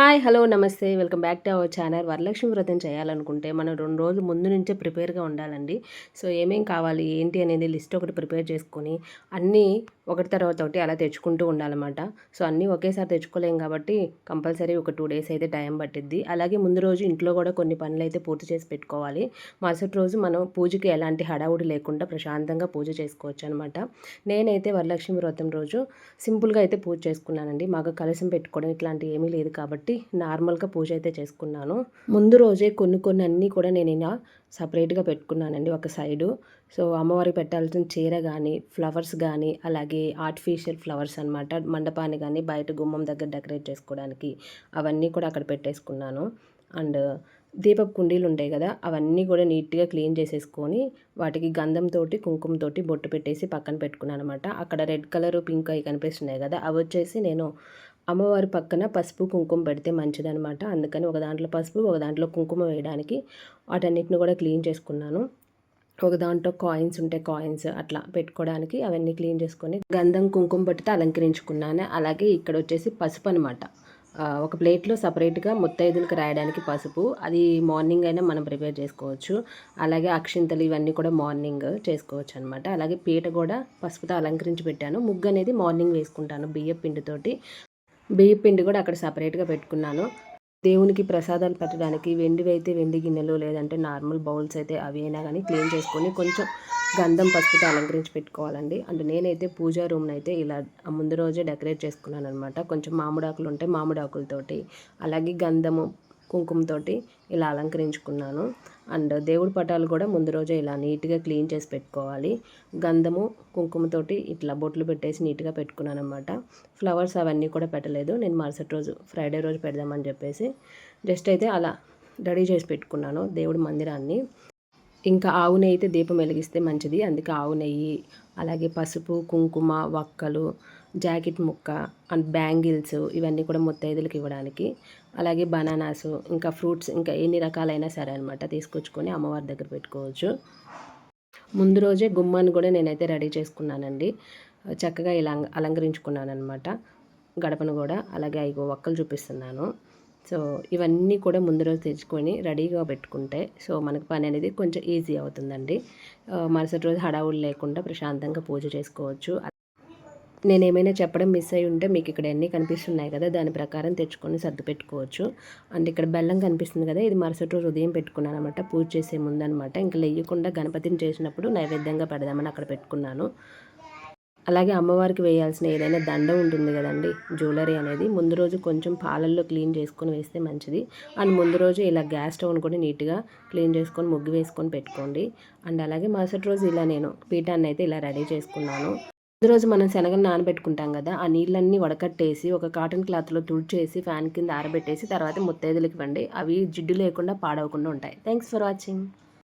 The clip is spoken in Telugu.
హాయ్ హలో నమస్తే. Welcome back to our channel. Varalakshmi Vratam చేయాలనుకుంటే మనం రెండు రోజులు ముందు నుంచే ప్రిపేర్గా ఉండాలండి. సో ఏమేం కావాలి ఏంటి అనేది లిస్ట్ ఒకటి ప్రిపేర్ చేసుకొని అన్నీ ఒకటి తర్వాత ఒకటి అలా తెచ్చుకుంటూ ఉండాలన్నమాట. సో అన్నీ ఒకేసారి తెచ్చుకోలేం కాబట్టి కంపల్సరీ ఒక టూ డేస్ అయితే టైం పట్టిద్ది. అలాగే ముందు రోజు ఇంట్లో కూడా కొన్ని పనులు అయితే పూర్తి చేసి పెట్టుకోవాలి. మరుసటి రోజు మనం పూజకి ఎలాంటి హడావుడి లేకుండా ప్రశాంతంగా పూజ చేసుకోవచ్చు అనమాట నేనైతే వరలక్ష్మి వ్రతం రోజు సింపుల్గా అయితే పూజ చేసుకున్నానండి. మాకు కలసం పెట్టుకోవడం ఇట్లాంటివి ఏమీ లేదు కాబట్టి నార్మల్గా పూజ అయితే చేసుకున్నాను. ముందు రోజే కొన్ని కొన్ని అన్నీ కూడా నేను ఇలా సపరేట్గా పెట్టుకున్నానండి ఒక సైడు. సో అమ్మవారికి పెట్టాల్సిన చీర కానీ ఫ్లవర్స్ కానీ అలాగే ఆర్టిఫిషియల్ ఫ్లవర్స్ అనమాట మండపాన్ని కానీ బయట గుమ్మం దగ్గర డెకరేట్ చేసుకోవడానికి అవన్నీ కూడా అక్కడ పెట్టేసుకున్నాను. అండ్ దీపపు కుండీలు ఉంటాయి కదా అవన్నీ కూడా నీట్గా క్లీన్ చేసేసుకొని వాటికి గంధంతో కుంకుమతోటి బొట్టు పెట్టేసి పక్కన పెట్టుకున్నాను అనమాట అక్కడ రెడ్ కలర్ పింక్ అవి కనిపిస్తున్నాయి కదా అవి వచ్చేసి నేను అమ్మవారి పక్కన పసుపు కుంకుమ పెడితే మంచిదనమాట అందుకని ఒక దాంట్లో పసుపు ఒక దాంట్లో కుంకుమ వేయడానికి వాటన్నిటిని కూడా క్లీన్ చేసుకున్నాను. ఒక దాంట్లో కాయిన్స్ ఉంటే కాయిన్స్ అట్లా పెట్టుకోవడానికి అవన్నీ క్లీన్ చేసుకొని గంధం కుంకుమ పట్టితే అలంకరించుకున్నాను. అలాగే ఇక్కడ వచ్చేసి పసుపు అనమాట ఒక ప్లేట్లో సపరేట్గా ముత్తైదులకు రాయడానికి పసుపు. అది మార్నింగ్ అయినా మనం ప్రిపేర్ చేసుకోవచ్చు. అలాగే అక్షింతలు ఇవన్నీ కూడా మార్నింగ్ చేసుకోవచ్చు అనమాట అలాగే పీట కూడా పసుపుతో అలంకరించి పెట్టాను. ముగ్గు అనేది మార్నింగ్ వేసుకుంటాను బియ్య పిండితోటి బియ్య పిండి కూడా అక్కడ సపరేట్గా పెట్టుకున్నాను. దేవునికి ప్రసాదాలు పెట్టడానికి వెండివి అయితే వెండి గిన్నెలు లేదంటే నార్మల్ బౌల్స్ అయితే అవి అయినా కానీ క్లీన్ చేసుకొని కొంచెం గంధం పసుపుతో అలంకరించి పెట్టుకోవాలండి. అంటే నేనైతే పూజా రూమ్ని అయితే ఇలా ముందు రోజే డెకరేట్ చేసుకున్నాను అనమాట కొంచెం మామిడాకులు ఉంటే మామిడాకులతోటి అలాగే గంధము కుంకుమతోటి ఇలా అలంకరించుకున్నాను. అండ్ దేవుడి పటాలు కూడా ముందు రోజే ఇలా నీట్గా క్లీన్ చేసి పెట్టుకోవాలి. గంధము కుంకుమతోటి ఇట్లా బొట్లు పెట్టేసి నీట్గా పెట్టుకున్నాను అనమాట ఫ్లవర్స్ అవన్నీ కూడా పెట్టలేదు. నేను మరుసటి రోజు ఫ్రైడే రోజు పెడదామని చెప్పేసి జస్ట్ అయితే అలా రెడీ చేసి పెట్టుకున్నాను దేవుడి మందిరాన్ని. ఇంకా ఆవు నెయ్యి అయితే దీపం వెలిగిస్తే మంచిది. అందుకే ఆవు నెయ్యి అలాగే పసుపు కుంకుమ వక్కలు జాకెట్ ముక్క అండ్ బ్యాంగిల్స్ ఇవన్నీ కూడా ముత్తైదులకు ఇవ్వడానికి. అలాగే బనానాస్ ఇంకా ఫ్రూట్స్ ఇంకా ఎన్ని రకాలైనా సరే అనమాట తీసుకొచ్చుకొని అమ్మవారి దగ్గర పెట్టుకోవచ్చు. ముందు రోజే గుమ్మాన్ని కూడా నేనైతే రెడీ చేసుకున్నానండి. చక్కగా ఇలా అలంకరించుకున్నాను అనమాట గడపను కూడా. అలాగే ఐగో ఒక్కలు చూపిస్తున్నాను. సో ఇవన్నీ కూడా ముందు రోజు తెచ్చుకొని రెడీగా పెట్టుకుంటే సో మనకు పని అనేది కొంచెం ఈజీ అవుతుందండి. మరుసటి రోజు హడావులు లేకుండా ప్రశాంతంగా పూజ చేసుకోవచ్చు. నేను ఏమైనా చెప్పడం మిస్ అయి ఉంటే మీకు ఇక్కడ అన్నీ కనిపిస్తున్నాయి కదా దాని ప్రకారం తెచ్చుకొని సర్దు పెట్టుకోవచ్చు అండ్ ఇక్కడ బెల్లం కనిపిస్తుంది కదా ఇది మరుసటి రోజు ఉదయం పెట్టుకున్నాను అనమాట పూజ చేసే ముందు అనమాట ఇంకా లేయకుండా గణపతిని చేసినప్పుడు నైవేద్యంగా పెడదామని అక్కడ పెట్టుకున్నాను. అలాగే అమ్మవారికి వేయాల్సిన ఏదైనా దండ ఉంటుంది కదండి జ్యువెలరీ అనేది. ముందు రోజు కొంచెం పాలల్లో క్లీన్ చేసుకొని వేస్తే మంచిది. అండ్ ముందు రోజు ఇలా గ్యాస్ స్టవ్ కూడా నీట్గా క్లీన్ చేసుకొని ముగ్గు వేసుకొని పెట్టుకోండి. అండ్ అలాగే మరుసటి రోజు ఇలా నేను పీఠాన్ని అయితే ఇలా రెడీ చేసుకున్నాను. రోజు మనం శనగలు నానబెట్టుకుంటాం కదా ఆ నీళ్ళన్నీ వడకట్టేసి ఒక కాటన్ క్లాత్లో తుడిచేసి ఫ్యాన్ కింద ఆరబెట్టేసి తర్వాత ముత్తైదులకి ఇవ్వండి. అవి జిడ్డు లేకుండా పాడవకుండా ఉంటాయి. Thanks for watching.